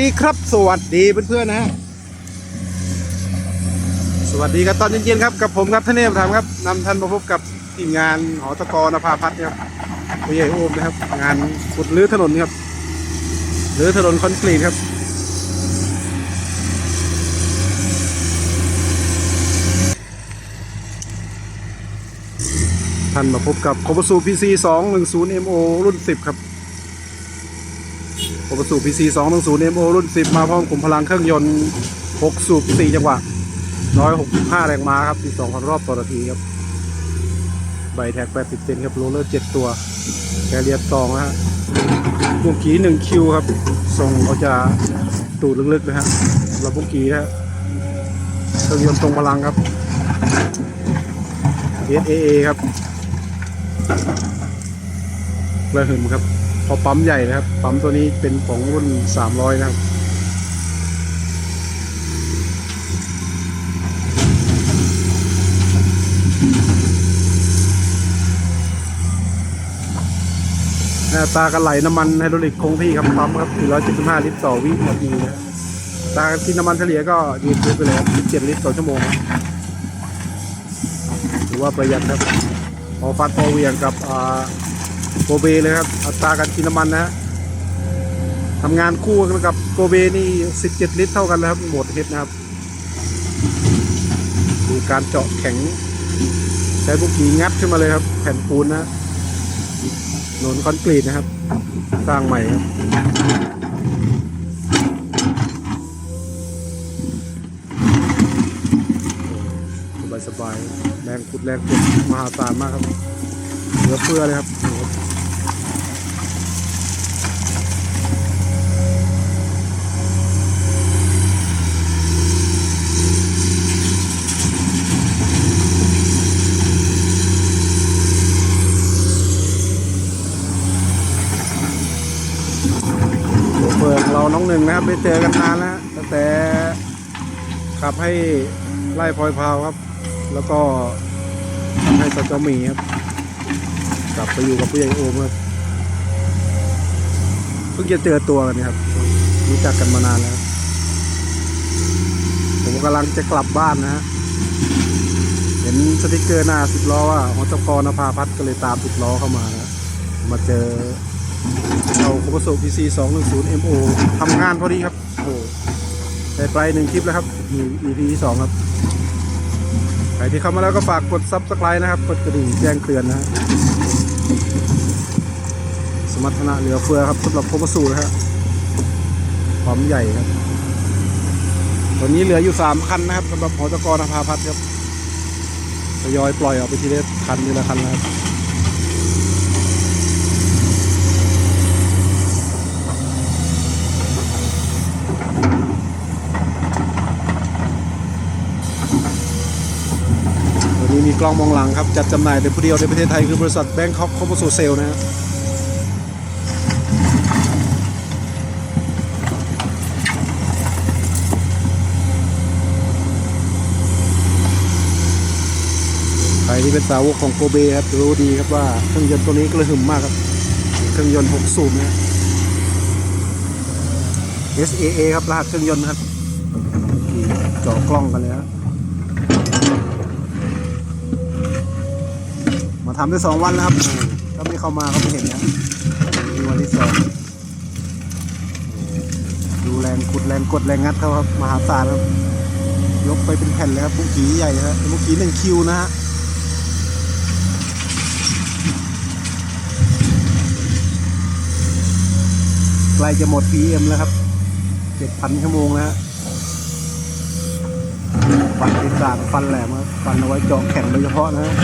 ดีครับสวัสดีเพื่อนๆนะฮะสวัสดีครับตอนเย็นๆครับกับผมครับท่านเนมถามครับนำท่านมาพบกับทีมงานหอตะกนภาพัฒน์ครับผู้ใหญ่โอมนะครับ งานขุดรื้อถนนครับรื้อถนนคอนกรีตครับท่านมาพบกับโคบสูพีซีสองหนึ่งศูนย์เอ็มโอรุ่นสิบครับ โอปสูพีซีสองหนึ่งศูนย์เอ็มรุ่นสิบมาพร้อมกลุ่มพลังเครื่องยนต์หกสูบสี่จังหวะร้อยหกสิบห้าแรงม้าครับที่สองรอบต่อนาทีครับ ใบแท็กแปดสิบเซนครับ โรลเลอร์เจ็ดตัวแคเรียร์สองนะฮะบุกกีหนึ่งคิวครับ ส่งเขาจะตูดลึกๆนะฮะเราบุกกีนะฮะเครื่องยนต์ทรงพลังครับ SAA ครับระหึ่มครับ พอปั๊มใหญ่นะครับ ปั๊มตัวนี้เป็นของรุ่น 300 นะครับหน้าตากันไหลน้ำมันไฮดรอลิกคงที่ครับปั๊มครับ475 ลิตรต่อวินาทีนะตากันกินน้ำมันเฉลี่ยก็ดีขึ้นไปเลยครับ17 ลิตรต่อชั่วโมงครับถือว่าประหยัดครับพอฟัดพอเวียงกับอ่า โกเบเลยครับ อัตราการกินน้ำมันนะฮะทำงานคู่กันกับโกเบนี่ 17 ลิตรเท่ากันแล้วครับหมดเฮ็ดนะครับ ดูการเจาะแข็ง ใช้บุกกีงัดขึ้นมาเลยครับ แผ่นปูนนะหนนคอนกรีตนะครับ สร้างใหม่ครับสบายสบายๆแรงขุดแรงขุดมหาศาลมากครับเหลือเฟือเลยครับโอ้โหโชเฟอร์ของเรา น้องหนึ่งนะครับไม่เจอกันนานแล้วตั้งแต่ขับให้ไล่พลอยพาวครับ แล้วก็ทำให้สจหมีครับ กลับไปอยู่กับผู้ใหญ่โอมครับเพิ่งจะเจอตัวกันครับรู้จักกันมานานแล้ว ผมกำลังจะกลับบ้านนะฮะเห็นสติกเกอร์หน้าสิบล้อว่าหอจกนภาพัฒน์ก็เลยตามสิบล้อเข้ามานะมาเจอ เราโคบโซพีซีสองหนึ่งศูนย์เอ็มโอทำงานพอดีครับโอ้โหได้ไปหนึ่งคลิปแล้วครับมี EP ที่สองครับใครที่เข้ามาแล้วก็ฝากกด subscribe นะครับ กดกระดิ่งแจ้งเตือนนะฮะสมรรถนะเหลือเฟือครับสำหรับโคบสูนะฮะความใหญ่ครับตอนนี้เหลืออยู่3คันนะครับสำหรับหอจกรนภาพัฒน์ครับทยอยปล่อยออกไปทีละคันทีละคันนะครับ วันนี้มีกล้องมองหลังครับ จัดจำหน่ายแต่ผู้เดียวในประเทศไทยคือบริษัทแบงคอกคอมโพโซเซลนะฮะใครที่เป็นสาวกของโกเบครับรู้ดีครับว่าเครื่องยนต์ตัวนี้กระหึ่มมากครับ เครื่องยนต์ 6 สูบนะ SAA ครับรหัสเครื่องยนต์ครับที่เจาะกล้องกันเลยครับ มา ทำได้สองวันแล้วครับถ้าไม่เข้ามาก็ไม่เห็นนะมีวันที่สองดูแรงขุดแรงกดแรงงัดเขาครับมหาศาลครับ ยกไปเป็นแผ่นเลยครับบุกขีใหญ่ฮะบุกขีหนึ่งคิวนะฮะใกล้จะหมด PM แล้วครับ 7,000 ชั่วโมงแล้วฮะฟันติดสากฟันแหลมครับฟันเอาไว้เจาะแข็งโดยเฉพาะนะฮะ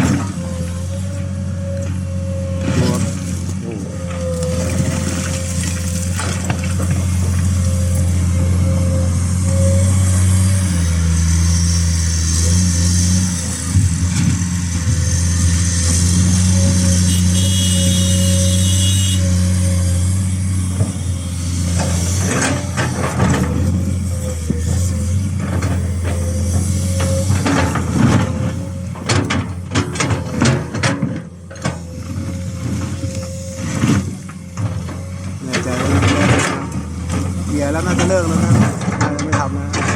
แล้วน่าจะเลิกแล้วนะไม่ทำนะ